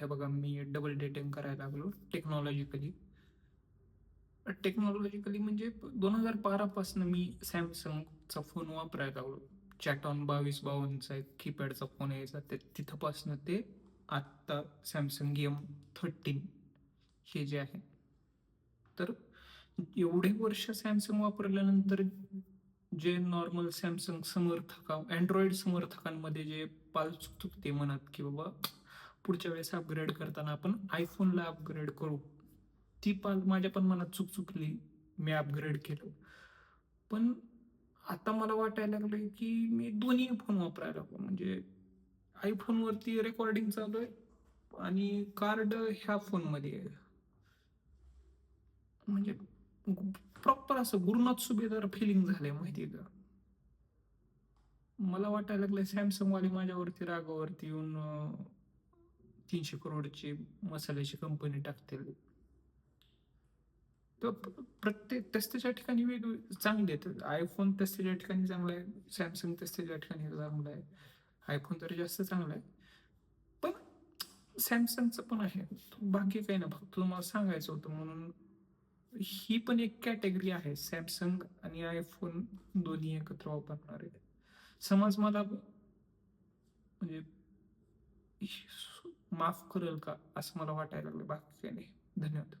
हे बघा मी double dating करायला लागलो टेक्नॉलॉजिकली टेक्नॉलॉजिकली म्हणजे दोन हजार बारापासून मी सॅमसंगचा फोन वापरायला लागलो. चॅटॉन बावीस बावन्नचा एक कीपॅडचा फोन यायचा. ते तिथंपासनं ते आत्ता सॅमसंग एम थर्टीन हे जे आहे. तर एवढे वर्ष सॅमसंग वापरल्यानंतर जे नॉर्मल सॅमसंग समर्थक अँड्रॉइड समर्थकांमध्ये जे पाल चुकते म्हणत की बाबा पुढच्या वेळेस अपग्रेड करताना आपण आयफोनला अपग्रेड करू. ती पाल माझ्या पण मनात चुक चुकली मी अपग्रेड केलं. पण आता मला वाटायला लागलं की मी दोन्ही फोन वापरायला लागलो म्हणजे आयफोनवरती रेकॉर्डिंग चालू आहे आणि कार्ड ह्या फोनमध्ये आहे. म्हणजे प्रॉपर असं गुरुनाथ सुभेदार फिलिंग झालंय माहिती का? मला वाटायला लागलंय सॅमसंग वाले माझ्यावरती रागावरती येऊन तीनशे करोडची मसाल्याची कंपनी टाकतील. तर प्रत्येक त्याच्या ठिकाणी वेगवेगळे चांगले आहेत. आयफोन त्याच्या ठिकाणी चांगला आहे. सॅमसंग त्याच्या ठिकाणी चांगला आहे. आयफोन तर जास्त चांगला आहे. पण सॅमसंगचं पण आहे. बाकी काही ना फक्त तुम्हाला सांगायचं होतं म्हणून ही पण एक कॅटेगरी आहे. सॅमसंग आणि आयफोन दोन्ही एकत्र वापरणार. आहे समज मला म्हणजे माफ करेल का असं मला वाटायला लागलं बाकी काही नाही धन्यवाद